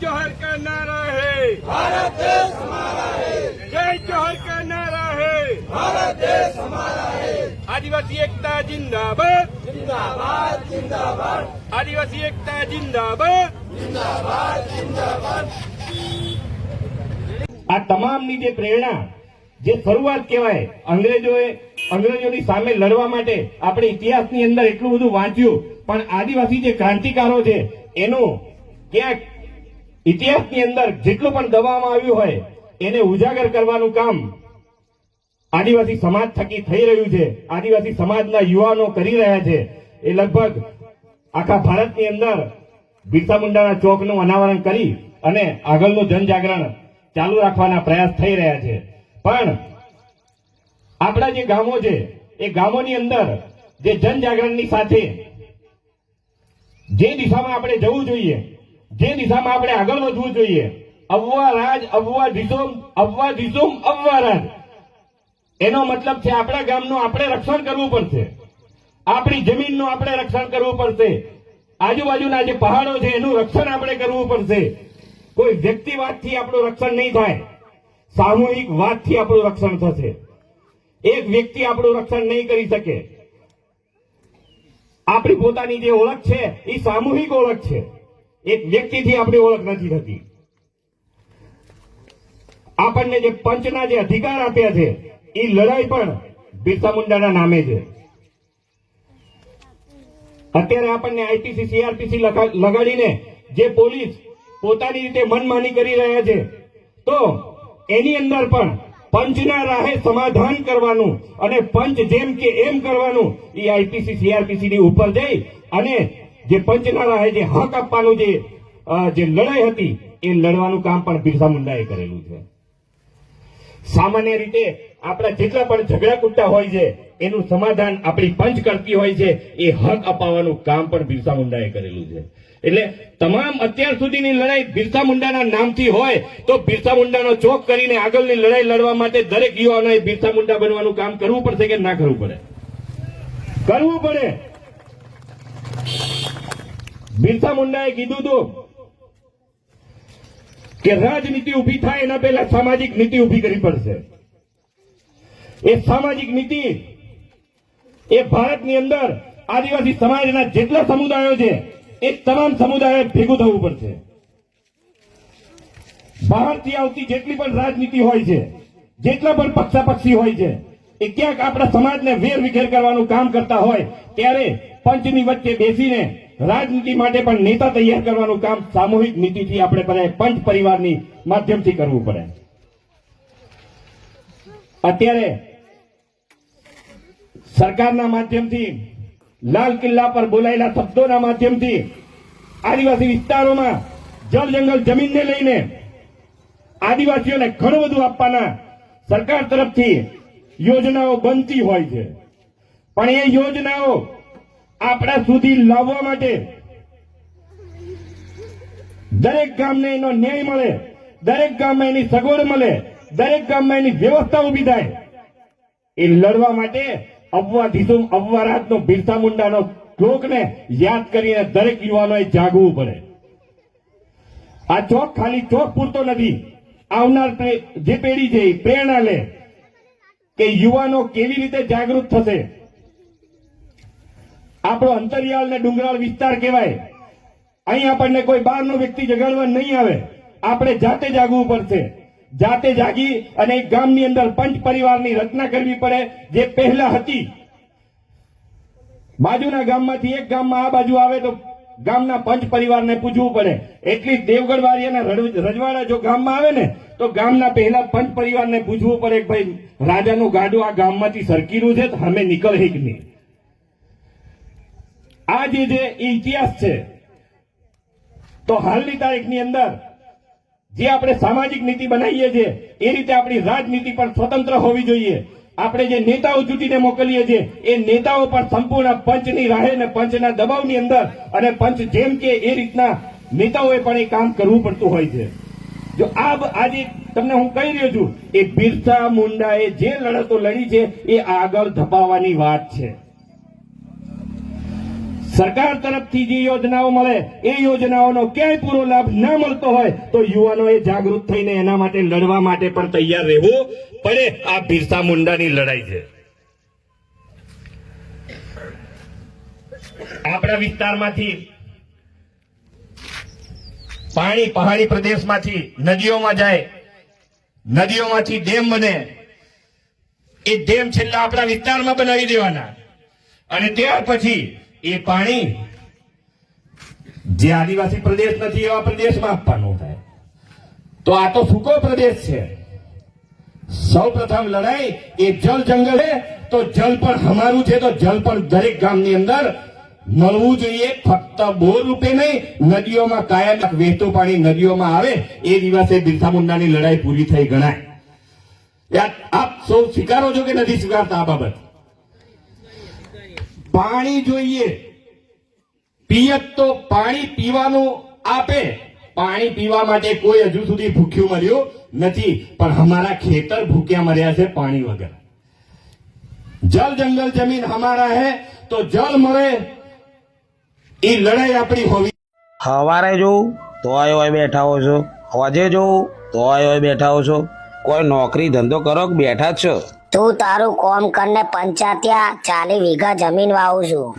जोहर का नारा है भारत देश हमारा है जय जोहर का नारा है भारत देश हमारा है आदिवासी एकता जिंदाबाद जिंदाबाद जिंदाबाद आदिवासी एकता जिंदाबाद આ તમામની જે પ્રેરણા જે શરૂઆત કહેવાય અંગ્રેજોએ અંગ્રેજોની સામે લડવા માટે આપણે ઇતિહાસની અંદર એટલું બધું વાંચ્યું પણ આદિવાસી જે ક્રાંતિકારો છે એનું ક્યાંક ઇતિહાસની અંદર જેટલું પણ દબાવવામાં આવ્યું હોય, એને ઉજાગર કરવાનું કામ આદિવાસી સમાજ થકી થઈ રહ્યું છે. આદિવાસી સમાજના યુવાનો કરી રહ્યા છે. એ લગભગ આખા ભારતની અંદર બિરસા મુંડાના ચોકનું અનાવરણ કરી અને આગળનું જનજાગરણ ચાલુ રાખવાના પ્રયાસ થઈ રહ્યા છે. પણ આપણા જે ગામો છે, એ ગામોની અંદર જે જનજાગરણની સાથે જે દિશામાં આપણે જવું જોઈએ જે દિશામાં આપણે આગળ વધવું જોઈએ. અવવા રાજ, અવવા દિશોમ અવવા દિશોમ અવવા રાજ. એનો મતલબ છે આપણા ગામનું આપણે રક્ષણ કરવું પડશે. આપણી જમીનનું આપણે રક્ષણ કરવું પડશે. આજુબાજુના જે પહાડો છે એનું રક્ષણ આપણે કરવું પડશે. કોઈ વ્યક્તિવાદથી આપણું રક્ષણ નહીં થાય. સામૂહિક વાદથી આપણું રક્ષણ થશે. એક વ્યક્તિ આપણું રક્ષણ નહીં કરી શકે. આપણી પોતાની જે ઓળખ છે, એ સામૂહિક ઓળખ છે. એક વ્યક્તિથી આપણી ઓળખ નથી થતી. આપણને જે પંચના જે અધિકાર આપ્યા છે એ લડાઈ પણ બિરસા મુંડાના નામે છે. અત્યારે આપણને આઈપીસી સીઆરપીસી લગાડીને જે પોલીસ પોતાની રીતે મનમાની કરી રહ્યા છે, તો એની અંદર પણ પંચના રાહે સમાધાન કરવાનું અને પંચ જેમ કે એમ કરવાનું એ આઈપીસી સીઆરપીસી ની ઉપર જઈ અને જે પંચના રાહે જે હક આપવાનું જે જે લડાઈ હતી, એ લડવાનું કામ પણ બિરસા મુંડાએ કરેલું છે. સામાન્ય રીતે આપણા જેટલા પણ ઝઘડા કુટ્ટા હોય છે, એનું સમાધાન આપણી પંચ કરતી હોય છે, એ હક અપાવવાનું કામ પણ બિરસા મુંડાએ કરેલું છે. એટલે તમામ અત્યાર સુધીની લડાઈ બિરસા મુંડાના નામથી હોય, તો બિરસા મુંડાનો ચોક કરીને આગળની લડાઈ લડવા માટે દરેક યુવાનોએ બિરસા મુંડા બનવાનું કામ કરવું પડશે કે ના કરવું પડે? કરવું પડે. બિરસા મુંડાએ કીધું હતું કે રાજનીતિ ઊભી થાય એના પહેલા સામાજિક નીતિ ઊભી કરવી પડશે. એ સામાજિક નીતિ એ ભારતની અંદર આદિવાસી સમાજના જેટલા સમુદાયો છે, એ તમામ સમુદાયો ભેગું થવું પડશે. બહારથી આવતી જેટલી પણ રાજનીતિ હોય છે, જેટલા પણ પક્ષાપક્ષી હોય છે, એ ક્યાંક આપણા સમાજને વેર વિખેર કરવાનું કામ કરતા હોય, ત્યારે પંચની વચ્ચે બેસીને રાજનીતિ માટે પણ નેતા તૈયાર કરવાનું કામ સામૂહિક નીતિથી આપણે બધા પંચ પરિવારની માધ્યમથી કરવું પડે. અત્યારે સરકારના માધ્યમથી, લાલ કિલ્લા પર બોલાયેલા શબ્દોના માધ્યમથી આદિવાસી વિસ્તારોમાં જળ જંગલ જમીનને લઈને આદિવાસીઓને ઘણું બધું આપવાના સરકાર તરફથી યોજનાઓ બનતી હોય છે. પણ એ યોજનાઓ આપણા સુધી લાવવા માટે દરેક ગામને એનો ન્યાય મળે, દરેક ગામમાં એની સગવડ મળે, દરેક ગામમાં એની વ્યવસ્થા ઊભી થાય. એ લડવા માટે અપવાધીશો અપવારાતનો બિરસા મુંડાનો શ્લોકને યાદ કરીને દરેક યુવાનોએ જાગવું પડે. આ ચોક ખાલી ચોક પૂરતો નથી. આવનાર જે પેઢી છે પ્રેરણા લે કે યુવાનો કેવી રીતે જાગૃત થશે. આપણો અંતરિયાળ ને ડુંગરાળ વિસ્તાર કહેવાય. અહીં આપણને કોઈ બહારનો વ્યક્તિ જગાડવા નહીં આવે. આપણે જાતે જાગવું પડશે. જાતે જાગી અને ગામની અંદર પંચ પરિવારની રચના કરવી પડે, જે પહેલા હતી. બાજુના ગામમાંથી એક ગામમાં આ બાજુ આવે તો ગામના પંચ પરિવારને પૂછવું પડે. એટલી દેવગઢ વાળિયાના રડ- રજવાડા જો ગામમાં આવે ને, તો ગામના પહેલા પંચ પરિવારને પૂછવું પડે કે ભાઈ, રાજાનું ગાડું આ ગામમાંથી સરકીનું છે, તો અમે નીકળે કે નહીં? આ જે જે ઇતિહાસ છે, તો હાલની તારીખની અંદર જે આપણે સામાજિક નીતિ બનાવીએ છીએ, એ રીતે આપણી રાજનીતિ પણ સ્વતંત્ર હોવી જોઈએ. આપણે જે નેતાઓ ચૂંટીને મોકલીએ છીએ, એ નેતાઓ પણ સંપૂર્ણ પંચની રાહે ને પંચના દબાવની અંદર અને પંચ જેમ કે એ રીતના નેતાઓએ પણ એ કામ કરવું પડતું હોય છે. જો આ આજે તમને હું કહી રહ્યો છું, એ બિરસા મુંડાએ જે લડતો લડી છે, એ આગળ ધપાવવાની વાત છે. સરકાર તરફથી જે યોજનાઓ મળે, એ યોજનાઓનો ક્યાંય પૂરો લાભ ના મળતો હોય, તો યુવાનોએ જાગૃત થઈને એના માટે લડવા માટે પણ તૈયાર રહેવું પડે. આ બિરસા મુંડાની લડાઈ છે. આપણા વિસ્તારમાંથી પાણી પહાડી પ્રદેશમાંથી નદીઓમાં જાય, નદીઓમાંથી ડેમ બને. એ ડેમ છેલ્લા આપણા વિસ્તારમાં બનાવી દેવાના. અને ત્યાર પછી એ પાણી જે આદિવાસી પ્રદેશ નથી, એવા પ્રદેશમાં આપવાનું થાય. તો આ તો સૂકો પ્રદેશ છે. સૌ પ્રથમ લડાઈ એ જલ જંગલ છે, તો જલ પણ અમારું છે, તો જલ પણ દરેક ગામની અંદર મળવું જોઈએ. ફક્ત બોર રૂપે નહીં, નદીઓમાં કાયમ વહેતું પાણી નદીઓમાં આવે, એ દિવસે બિરસા મુંડાની લડાઈ પૂરી થઈ ગણાય. આપ સૌ સ્વીકારો છો કે નથી સ્વીકારતા આ બાબત? પાણી જોઈએ. પિયત તો પાણી પીવાનું આપે. પાણી પીવા માટે કોઈ હજુ સુધી ભૂખ્યું મર્યું નથી, પણ અમારા ખેતર ભૂખ્યા મર્યા છે પાણી વગર. જલ જંગલ જમીન અમારા હે, તો જલ મળે એ લડાઈ આપણી હોવી. સવારે જોઉં તોય હોય બેઠા હો છો. અવાજે જોઉં તોય હોય બેઠા હો છો. કોઈ નોકરી ધંધો કરો બેઠા જ છો? તું તારું કોમ કરને પંચાત્યા ચાલી વીઘા જમીન વાવું છું.